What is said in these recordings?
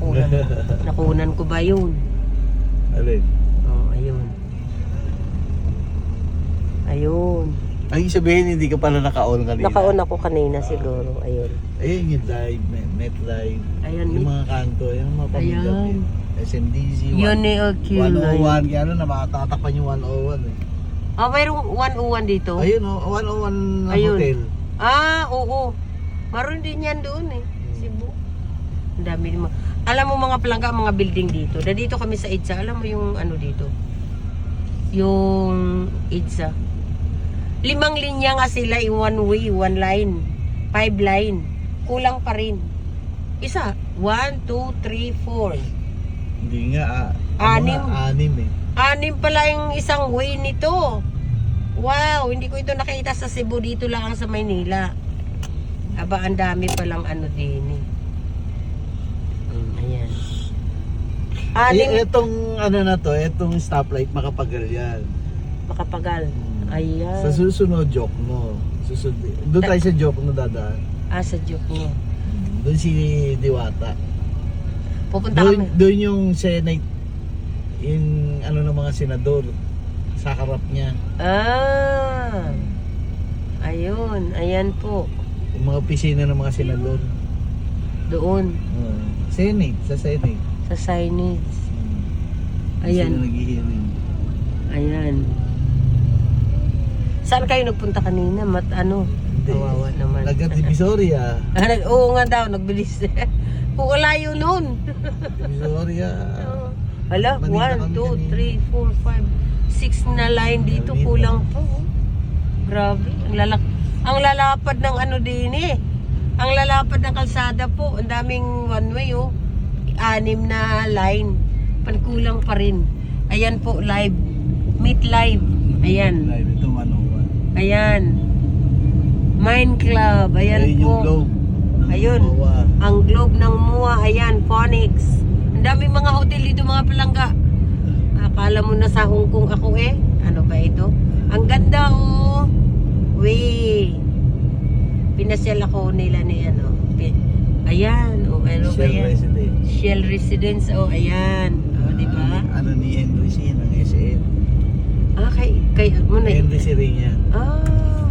nakunan. nakunan ko ba yun? Alin? Oh, ayun. Ayun. Ay, sabihin hindi ka pala naka-on kanina. Nakaon ako kanina siguro. Ayun. Ayun yung live, live. Ayun. Yung mga kanto, yung mga pamilya. SMDC, Yun OQ line. 101, kaya ano, nakatatakpan yung 101 eh. Ah, mayroong 101 dito? Ayun oh, 101 na Ayun. hotel. Ah, oo. Maroon din yan doon eh. Cebu. Ang dami naman. Alam mo mga palangga, mga building dito. Na dito kami sa EDSA. Alam mo yung ano dito? Yung EDSA. Limang linya nga sila in one way, one line. Five line. Kulang pa rin. Isa. One, two, three, four. Hindi nga, ah, ano Anim. nga, anim eh. Anim pala yung isang way nito. Wow, hindi ko ito nakita sa Cebu dito lang sa Maynila. Aba, ang dami palang ano din eh. Hmm, ayan. Anim Eh, etong ano na to, etong stoplight makapagal yan. makapagal. Ayan. Sa susunod, joke mo. Susunod, doon tayo sa joke mo dadaan. Ah, sa joke niya. Doon si Diwata. Pupunta Doon, kami. doon yung Senate, yung ano ng mga senador, sa harap niya. Ah. Ayun, ayan po. Yung mga opisina ng mga senador. Doon, Uh, Senate, sa Senate. sa signage. Sila Ayan, nag-hearing. ayan. Saan kayo nagpunta kanina? Mat ano? Kawawa naman. Nagka-Divisoria. Ah, nag- Oo nga daw, nagbilis. Yun nun. Divisoria. Hala, Manila 1, kami 2, 3, 4, 5, 6 na line dito. Kulang po. Grabe. Ang, lalak ang lalapad ng ano din eh. Ang lalapad ng kalsada po. Ang daming one way oh. Anim na line. Pankulang pa rin. Ayan po, live. Meet live. Ayan. Live ito, Manoa. Ayan. Mind Club. Ayan Ayun po. globe. Ayun. Ang globe ng MUA, ayan, Phonics. Ang daming mga hotel dito, mga palangga. Akala mo na sa Hong Kong ako eh. Ano ba ito? Ang ganda oh. Wee. Pinasyal ako nila ni ano. Ayan, oh, ano ba Shell yan? Resident. Shell Residence, oh, ayan. Oh, di ba? Ano ni Henry C. ng SM. Ah, kay, kay, mo na Henry C. rin yan. Ah,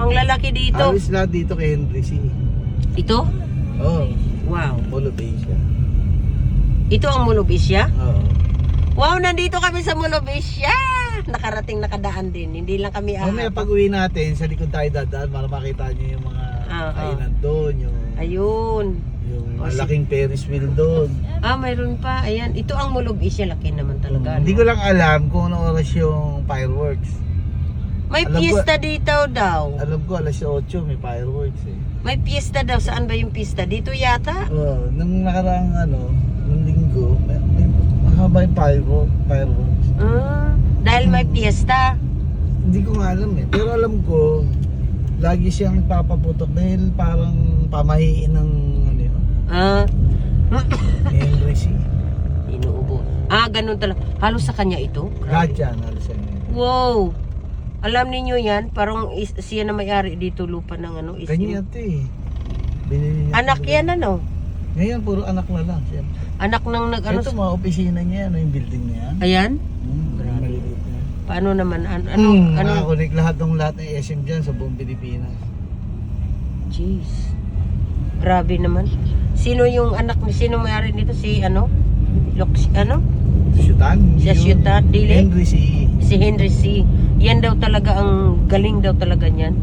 ang lalaki dito. Halos lahat dito kay Henry C. Ito? Oh, Wow. Asia. Ito ang Asia? Oo. Wow, nandito kami sa Asia. Nakarating nakadaan din. Hindi lang kami ah. Mamaya pag uwi natin, sa likod tayo dadaan para makita nyo yung mga Ah, ah. kainan doon, yung, Ayun. yung Oh, si- malaking Ferris wheel doon. Ah, mayroon pa. Ayan. Ito ang Mall of Asia. Laki naman talaga. Hindi no? ko lang alam kung ano oras yung fireworks. May alam ko- piyesta dito daw. Alam ko alas 8 may fireworks eh. May piyesta daw. Saan ba yung piyesta? Dito yata? Oh, nung nakaraang ano, nung linggo, may, may mahaba yung firework, fireworks. Ah, dahil may piyesta. Hindi ko nga alam eh. Pero alam ko, lagi siyang papaputok dahil parang pamahiin ng ano yun, Ah, Henry C. inuubo. Ah, ganun talaga. Halos sa kanya ito? Lahat yan, alas yan. Wow. Alam ninyo yan, parang is, siya na may-ari dito lupa ng ano. Is Kanya ito eh. Binili niya Anak yan ano? Ngayon, puro anak na lang. Siya. Anak ng nag ano? Ito mga opisina niya, ano yung building niya. Ayan? Hmm, na. Paano naman? An- ano? Hmm, ano? nakakonek lahat ng lahat ng SM dyan sa buong Pilipinas. Jeez. Grabe naman. Sino yung anak ni sino may-ari nito? Si ano? Lox, ano? Syutan. Yung Syutan, dili? Henry C. Si Henry C. Yan daw talaga ang galing daw talaga niyan.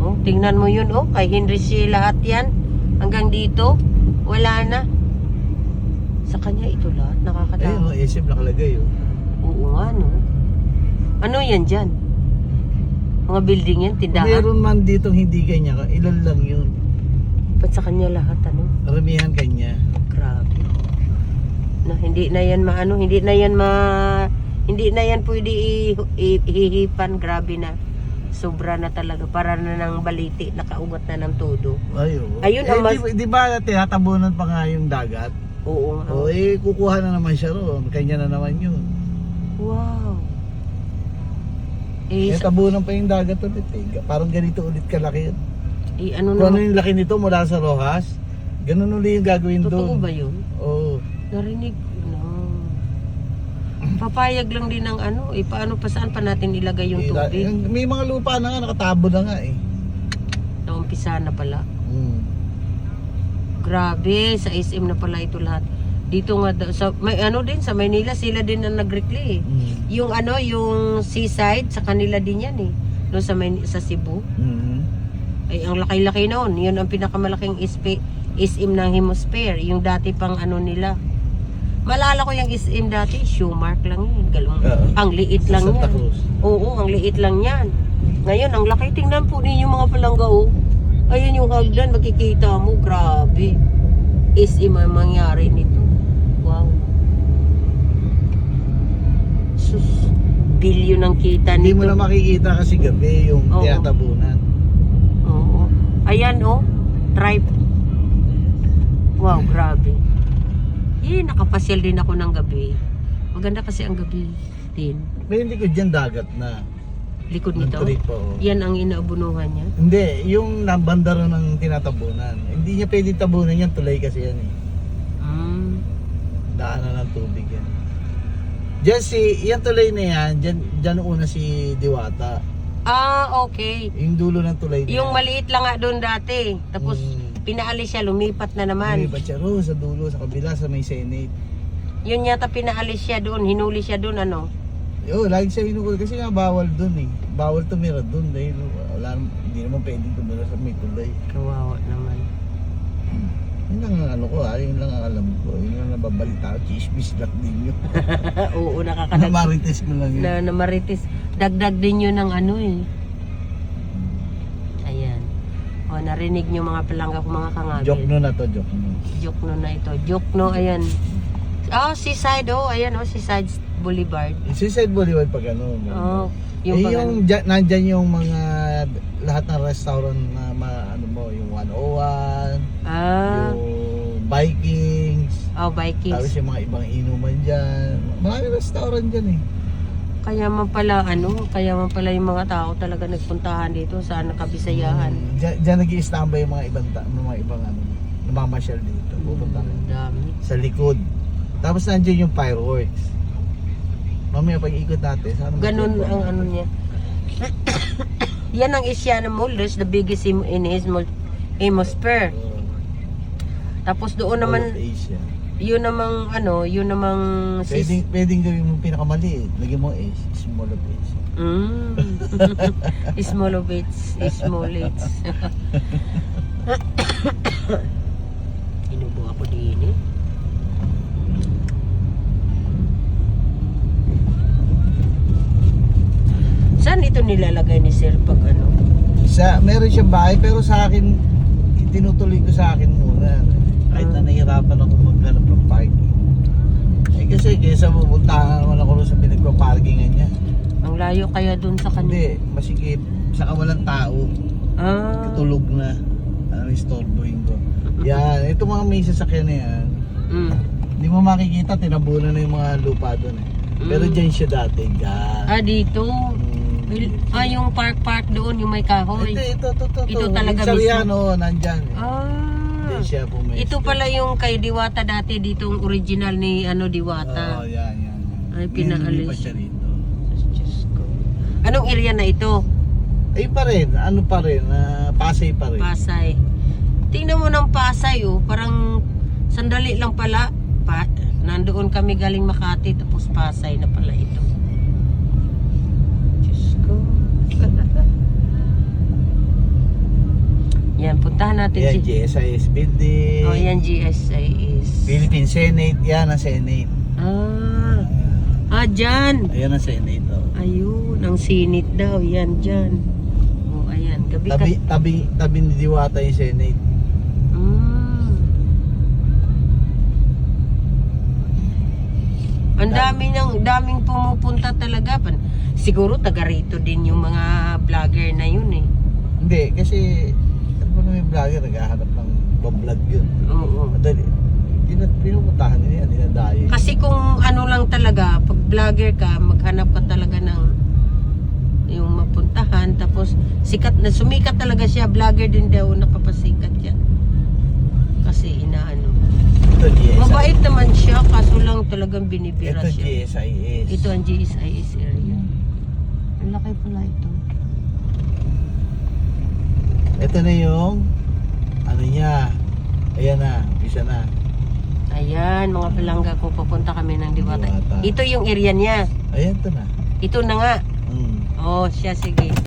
Oh, tingnan mo yun oh. Kay Henry C lahat yan. Hanggang dito. Wala na. Sa kanya ito lahat. Ayun, Nakakatawa. oh, SM nakalagay oh. Oo nga no. Ano yan dyan? Mga building yan, tindahan. meron man dito hindi kanya, ilan lang yun. Ba't sa kanya lahat ano? Karamihan kanya. Grabe. Na hindi na yan maano, hindi na yan ma hindi na yan pwede ihihipan, grabe na. Sobra na talaga para na ng baliti, nakaugat na ng todo. Ay, oh. Ayun eh, mas- di, di ba tinatabunan pa nga yung dagat? Oo nga. O eh, kukuha na naman siya roon. Kanya na naman yun. Wow. Eh, Eh, sa, tabunan pa yung dagat ulit eh. Parang ganito ulit kalaki yun. eh ano Kung ano yung laki nito mula sa Rojas, ganun ulit yung gagawin totoo doon. ba yun? Oo. Narinig na. Papayag lang din ng ano, eh, paano pa saan pa natin ilagay yung Ila- tubig? yung- May mga lupa na nga, nakatabo na nga eh. Naumpisa na pala. Mm. Grabe, sa SM na pala ito lahat. Dito nga, sa, may ano din, sa Maynila, sila din ang nag-reclay eh. Mm. Yung ano, yung seaside, sa kanila din yan eh. No, sa, Mayn- sa Cebu. Mm. Ay, ang laki-laki noon. Yun ang pinakamalaking ispe, SM ng Hemosphere. Yung dati pang ano nila. Malala ko yung SM dati, Shoemark lang yun. Galong, Oo. ang liit lang Santa yan. Cruz. Oo, ang liit lang yan. Ngayon, ang laki. Tingnan po ninyo mga palangga, oh. Ayan yung hagdan, makikita mo. Grabe. SM ang mangyari nito. Wow. Sus. Bilyon ang kita Hindi mo nito. na makikita kasi gabi yung Oo. tinatabunan. Oo. Ayan, oh. Tribe. Wow, grabe. Eh, nakapasyal din ako ng gabi. Maganda kasi ang gabi din. May hindi ko dyan dagat na. Likod Ng nito. trip oo. Yan ang inaabunuhan niya. Hindi, yung nabandaro ng tinatabunan. Hindi niya pwede tabunan yan, tulay kasi yan eh. Mm. Daanan ng tubig yan. Diyan si, yan tulay na yan, dyan, dyan una si Diwata. Ah, okay. Yung dulo ng tulay na Yung yan. maliit lang nga doon dati. Tapos, Mm. pinaalis siya, lumipat na naman. May siya roon sa dulo, sa kabila, sa may Senate. Yun yata pinaalis siya doon, hinuli siya doon, ano. Yo, lagi siya hinukul kasi nga bawal dun eh. Bawal tumira dun dahil wala, hindi naman pwedeng tumira sa may tulay. Kawawa naman. Yun lang ang ano ko ah, yun lang ang alam ko. Yun lang nababalita ko, chismis lang din yun. Oo, nakakadag. Namarites mo lang yun. na, na marites. Dagdag din yun ng ano eh. Ayan. O, narinig nyo mga palangga ko mga kangagil. Joke no na to, joke no. Jokno na ito. Jokno, ayan. Oh, seaside, oh. Ayan, oh, seaside boulevard. Suicide Boulevard pag ano. Oh, yung, eh, pag- yung dyan, nandyan yung mga lahat ng restaurant na ma, ano mo, yung 101, Ah, yung Vikings, oh, tapos Vikings. yung mga ibang inuman dyan. Maraming restaurant dyan eh. Kaya man pala, ano, kaya man pala yung mga tao talaga nagpuntahan dito sa Nakabisayahan. Mm, Dyan, dyan nag-i-standby yung mga ibang, ta- mga ibang ano, namamasyal dito. Pupunta Ang dami. sa likod. Tapos nandiyan yung fireworks. Mamaya pag ikot natin, sana Ganun ang ano niya. Yan ang Asiana Mall. There's the biggest in, in his mall, Hemosphere. Oo. Tapos doon All naman, of Asia. yun namang ano, yun namang sis... Pwedeng, pwedeng gawin mo pinakamaliit. Lagyan mo S, small of Asia. Mm. Smolovitz, Smolitz. Inubo ako din eh. Saan ito nilalagay ni Sir pag ano? Sa, meron siyang bahay pero sa akin, tinutuloy ko sa akin muna. Kahit na Ah. nahihirapan ako maghanap ng parking. Eh kasi kaysa pupuntahan naman ako sa pinagpa-parkingan niya. Ang layo kaya dun sa kanya. Hindi, masikip. Saka walang tao. Ah. Tulog na. Ano, istorbohin ko. Yan, ito mga may sasakyan na yan. Mm. Hindi mo makikita, tinabunan na yung mga lupa doon eh. Pero Mm. dyan siya dati, dyan. Ah, dito. Mm. May- Ah, yung park-park doon, yung may kahoy. Ito, ito, ito, ito. Ito talaga Yung Sariano, nandyan. Eh. Ah. Dyan siya pumesto. Ito pala yung kay Diwata dati ditong original ni ano Oo, Diwata. yan, yan. Ay, Ngayon, pinaalis. lumipat siya rito. Diyos ko. Anong area na ito? Ay pa rin, ano pa rin, ah, Pasay pa rin. Pasay. Tingnan mo ng Pasay oh, parang sandali lang pala. Pa, nandoon kami galing Makati tapos Pasay na pala ito. Diyos ko. yan, puntahan natin Yan, si... GSIS building. Oh, yan GSA is... Philippine Senate, yan ang Senate. Ah, ah, dyan. Ayan ang Senate. Oh. Ayun, ang sinit daw. Yan, dyan. Oh, ayan. Gabi ka. Tabi, tabi, tabi ni Diwata yung Senate. Mm. Ang dami ng daming pumupunta talaga. Siguro taga rito din yung mga vlogger na yun eh. Hindi, kasi, yung vlogger, naghahanap ng vlog yun. Oo. Madali. Pinupuntahan nila yan, dinadayo. Kasi kung ano lang talaga, pag vlogger ka, maghanap ka talaga ng yung mapuntahan. Tapos sikat na, sumikat talaga siya. Vlogger din daw, nakapasikat yan. Kasi inaano. Ito Ito GSIS. Mabait naman siya, kaso lang talagang binibira Ito siya. GSIS. Ito ang GSIS area. Ang laki pala ito. Ito na yung ano niya. Ayan na, isa na. Ayan, mga palangga kung papunta kami ng Diwata. Diwata. Ito yung area niya. Ayan to na. Ito na nga. Mm. Oh, siya sige.